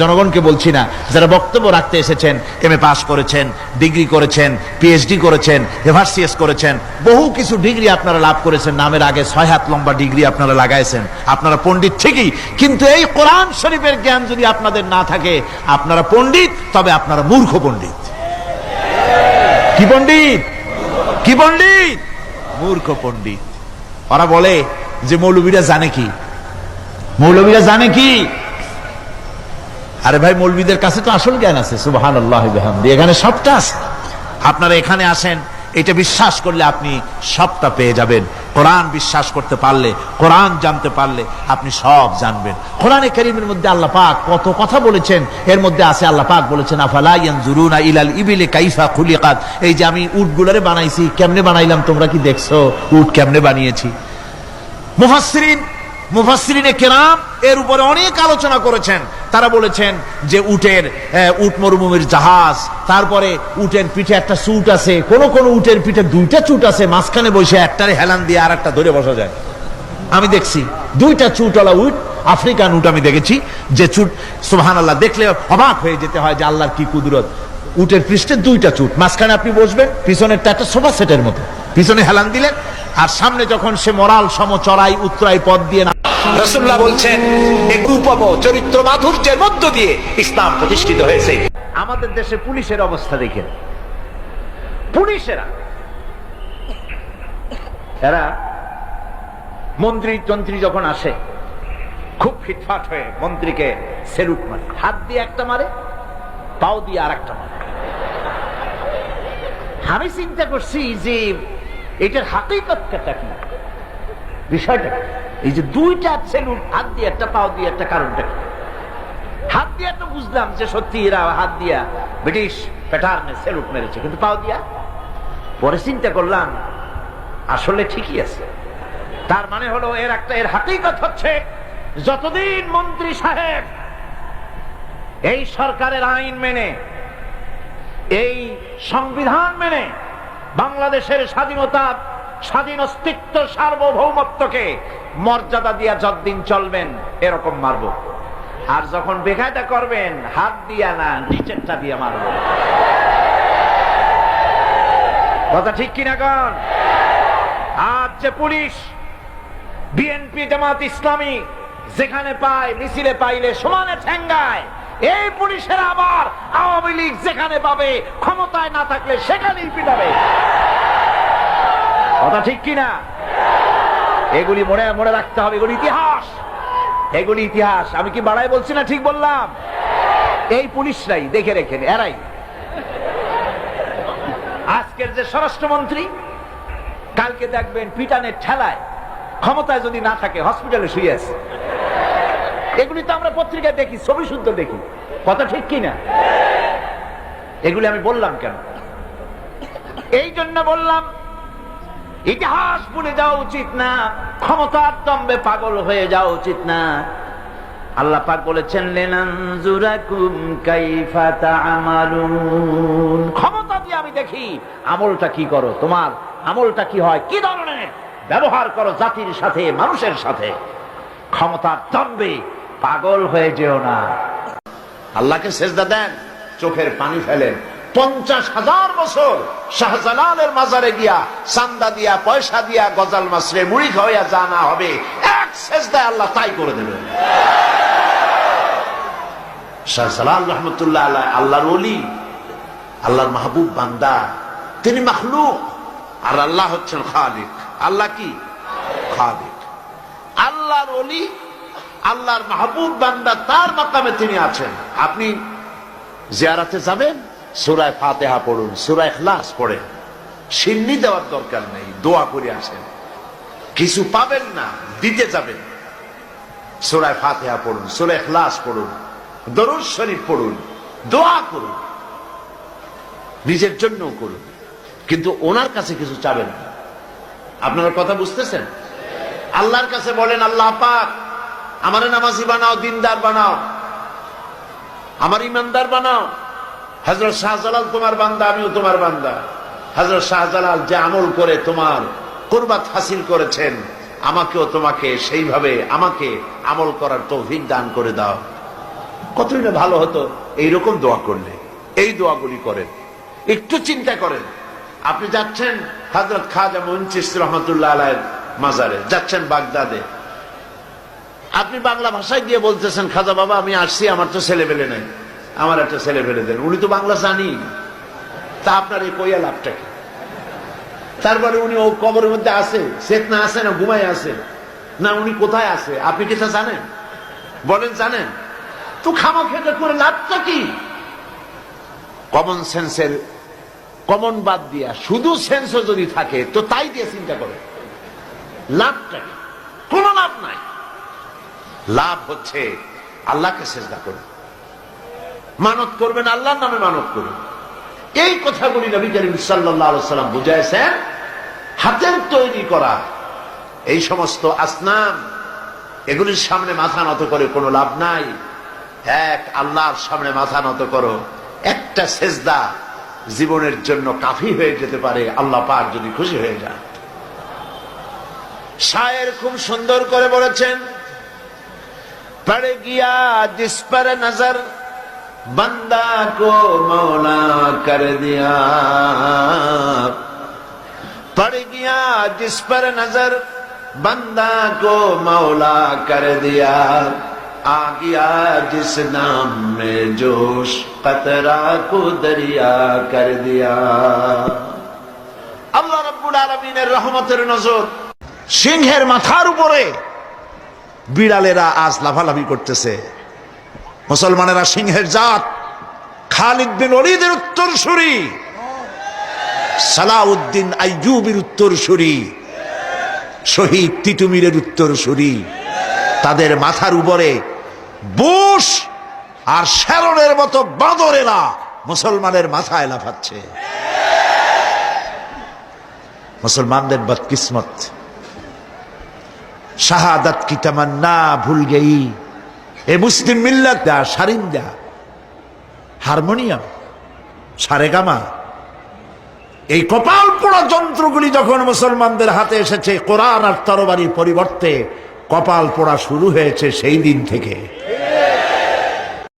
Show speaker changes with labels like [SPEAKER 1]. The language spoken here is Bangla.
[SPEAKER 1] জনগণকে বলছি না, যারা বক্তব্য রাখতে এসেছেন, এম এ পাস করেছেন, ডিগ্রি করেছেন পিএইচডি করেছেন এভারসিএস করেছেন, বহু কিছু ডিগ্রি আপনারা লাভ করেছেন, নামের আগে ছয় হাত লম্বা ডিগ্রি আপনারা লাগাইছেন। আপনারা পণ্ডিত ঠিকই, কিন্তু এই কোরআন শরীফের জ্ঞান যদি আপনাদের না থাকে, আপনারা পণ্ডিত, তবে আপনারা মূর্খ পণ্ডিত। কি পণ্ডিত? কি পণ্ডিত? মূর্খ পণ্ডিত। ওরা বলে যে মৌলবীরা জানে কি? মৌলবীরা জানে কি? আরে ভাই, মৌলবীদের কাছে তো আসল জ্ঞান আছে সুবাহান আল্লাহ এখানে সবটা আছে। আপনারা এখানে আসেন, এটা বিশ্বাস করলে আপনি সবটা পেয়ে যাবেন। কোরআন বিশ্বাস করতে পারলে, কোরআন জানতে পারলে আপনি সব জানবেন। কোরআনে করিমের মধ্যে আল্লাহ পাক কত কথা বলেছেন, এর মধ্যে আছে আল্লাহ পাক বলেছেন, আফালা ইয়ানজুরুনা ইলাল ইবিলে কাইফা খুলিকাত। এই যে আমি উটগুলারে বানাইছি, কেমনে বানাইলাম তোমরা কি দেখছ? উট কেমনে বানিয়েছি? মুফাসসিরিন, মুফাসসিরিনে কেরাম এর উপরে অনেক আলোচনা করেছেন। তারা বলেছেন যে উটের উট মরুভূমির জাহাজ, তারপরে উটের পিঠে একটা চুট আছে, কোন কোন উটের পিঠে দুইটা চুট আছে, মাঝখানে বসে একটারে হেলান দিয়ে আর একটা ধরে বসা যায়। আমি দেখছি দুইটা চুটওয়ালা উট, আফ্রিকান উট আমি দেখেছি, যে চুট সুবহান আল্লাহ দেখলে অবাক হয়ে যেতে হয় যে আল্লাহর কি কুদরত। উটের পৃষ্ঠে দুইটা চুট, মাঝখানে আপনি বসবেন, পিছনেরটা একটা সোফা সেটের মতো। পিছনে হেলান দিলেন, আর সামনে যখন সে মরাল সম চড়াই উত্তরাই পথ দিয়ে না রসুল্লাহ বলছেন রূপম চরিত্র মাধুর্যের মধ্য দিয়ে ইসলাম প্রতিষ্ঠিত হয়েছে। আমাদের দেশে পুলিশের অবস্থা দেখেন। পুলিশেরা, এরা মন্ত্রী তন্ত্রী যখন আসে, খুব ফিটফাট হয়ে মন্ত্রীকে সেলুট মারে। হাত দিয়ে একটা মারে, পাও দিয়ে আর একটা মারে। আমি চিন্তা করছি যে এটার হাকিকতটা কি? বিষয়টা এই যে দুইটা সেলুট হাত দিয়ে, একটা পাও দিয়ে, একটা কারণটা হাত দিয়া তো বুঝলাম যে সত্যি এরা হাত দিয়া ব্রিটিশ প্যাটার্নে সেলুট মেরেছে, কিন্তু পাও দিয়া? পরে চিন্তা করলাম, আসলে ঠিকই আছে। তার মানে হলো, এর একটা, এর হাতেই হাকিকত হচ্ছে, যতদিন মন্ত্রী সাহেব এই সরকারের আইন মেনে, এই সংবিধান মেনে বাংলাদেশের স্বাধীনতা স্বাধীন অস্তিত্ব সার্বভৌমত্বকে মর্যাদা দিয়া যতদিন চলবেন, এরকম মারব। আর যখন বেকায়দা করবেন, হাত দিয়া না, নিচেরটা দিয়ে মারব। কথা ঠিক কিনা কন? আজ যে পুলিশ, বিএনপি জামাত ইসলামী, যেখানে পায়, মিছিলে পাইলে সমানে ঠেঙ্গায়, এই পুলিশের আবার আওয়ামী লীগ যেখানে পাবে, ক্ষমতায় না থাকলে সেখানেই পিটাবে। কথা ঠিক কিনা? এগুলি মনে মনে রাখতে হবে, এগুলি ইতিহাস। এগুলি ইতিহাস, আমি কি বাড়াই বলছি না ঠিক বললাম? এই পুলিশরাই দেখে রেখেন এরাই। আজকের যে স্বরাষ্ট্রমন্ত্রী, কালকে দেখবেন পিটানের ঠেলায়, ক্ষমতায় যদি না থাকে, হসপিটালে শুয়ে আছে। এগুলি তো আমরা পত্রিকায় দেখি, ছবি শুদ্ধ দেখি। কথা ঠিক কিনা? এগুলি আমি বললাম কেন? এই জন্য বললাম ইতিহাস ভুলে যাওয়া উচিত না, ক্ষমতার দম্বে পাগল হয়ে যাওয়া উচিত না। আল্লাহ পাক বলেছেন ক্ষমতা দিয়ে আমি দেখি, আমলটা কি করো? তোমার আমলটা কি হয়? কি ধরনের? ব্যবহার করো জাতির সাথে, মানুষের সাথে। ক্ষমতার দম্বে পাগল হয়ে যেও না। আল্লাহকে সেজদা দেন, চোখের পানি ফেলেন। পঞ্চাশ হাজার বছর শাহজালালের মাজারে গিয়া চান্দা দিয়া, পয়সা দিয়া গজাল মাসরে মুড়ি খাওয়া জানা হবে, এক সেজদায় আল্লাহ তাই করে দেবেন শাহজালাল রহমতুল্লাহ আল্লাহ আল্লাহর ওলি, আল্লাহর মাহবুব বান্দা, তিনি মাখলুক, আর আল্লাহ হচ্ছেন খালিক। আল্লাহ কি? খালিক। আল্লাহর ওলি, আল্লাহর মাহবুব বান্দা, তার মাকামে তিনি আছেন। আপনি জিয়ারাতে যাবেন? সুরায় ফাতেহা পড়ুন, সুরায় খ্লাস পড়েন। সিন্নি দেওয়ার দরকার নেই, দোয়া করে আসেন। কিছু পাবেন না, দিতে যাবেন। সুরায় ফাতেহা পড়ুন, সুরায় খ্লাস পড়ুন, দরুদ শরীফ পড়ুন, দোয়া করুন। নিজের জন্য করুন। কিন্তু ওনার কাছে কিছু চাবেন না। আপনারা কথা বুঝতেছেন? আল্লাহর কাছে বলেন, আল্লাহ পাক, আমার নামাজি বানাও, দিনদার বানাও। আমার ইমানদার বানাও। হজরত শাহজালাল তোমার বান্দা, আমিও তোমার বান্দা। হজরত শাহজালাল যে আমল করে তোমার কুরবাত হাসিল করেছেন, আমাকেও তোমাকে সেইভাবে, আমাকে আমল করার তৌফিক দান করে দাও। কতই না ভালো হতো এইরকম দোয়া করলে, এই দোয়াগুলি করেন। একটু চিন্তা করেন, আপনি যাচ্ছেন হজরত খাজা মঞ্চিস রহমতুল্লাহ আলাইয়ের মাজারে, যাচ্ছেন বাগদাদে। আপনি বাংলা ভাষায় গিয়ে বলতেছেন, খাজা বাবা, আমি আসছি, আমার তো ছেলে পেলে নাই। আমার একটা ছেলে পেলে দেন। উনি তো বাংলা জানি। তা আপনার এই কইয়া লাভটা কি? তারপরে উনি ও কবরের মধ্যে আছে চেতনা আছে না ঘুমাই আছে? না উনি কোথায় আছে? আপনি কি তা জানেন? বলেন, জানেন? তো খামা খেতে করে লাভটা কি? কমন সেন্সের কমন বাদ দিয়া, শুধু সেন্সও যদি থাকে, তো তাই দিয়ে চিন্তা করে। লাভটা কি? কোনো লাভ নাই। লাভ হচ্ছে আল্লাহকে চেষ্টা করুন মানত করবেন, আল্লাহর নামে মানত করবেন। এই কথাগুলি নবী করিম সাল্লাম বুঝাইছেন, হাতের তৈরি করা, এই সমস্ত আসনাম, এগুলির সামনে মাথা নত করে কোনো লাভ নাই। এক, আল্লাহর সামনে মাথা নত করো। একটা সেজদা জীবনের জন্য কাফি হয়ে যেতে পারে, আল্লাহ পাক যদি খুশি হয়ে যান। শায়ের খুব সুন্দর করে বলেছেন, পড়ে গিয়া দিস পরে নজর বন্দা কো মৌনা কর দিয়া। পড় গিয়া জিস পর নজর, বন্দা কো মৌলা কর দিয়া। জিস নাম মে জোশ, কতরা কো দরিয়া কর দিয়া। আল্লাহ রব্বুল আলামিনের রহমতের নজর সিংহের মাথার উপরে বিড়ালেরা আজ লাভালাভি করতেছে। মুসলমানেরা সিংহের জাত। খালিদ বিন অলিদের উত্তর সুরি সালাউদ্দিন আইয়ুবের উত্তর সুরি শহীদ তিতুমিরের উত্তর সুরি তাদের মাথার উপরে বুশ আর শ্যারনের মতো বাঁদরেরা মুসলমানের মাথায় লাফাচ্ছে। মুসলমানদের বদকিসমত। শাহাদাত কি তামান্না ভুল গেই। এ মুসলিম মিল্লাত দা সারিন্দা হারমোনিয়াম সারেগামা এই কপাল পোড়া যন্ত্রগুলি যখন মুসলমানদের হাতে এসেছে, কোরআন আর তরবারির পরিবর্তে কপাল পোড়া শুরু হয়েছে সেই দিন থেকে।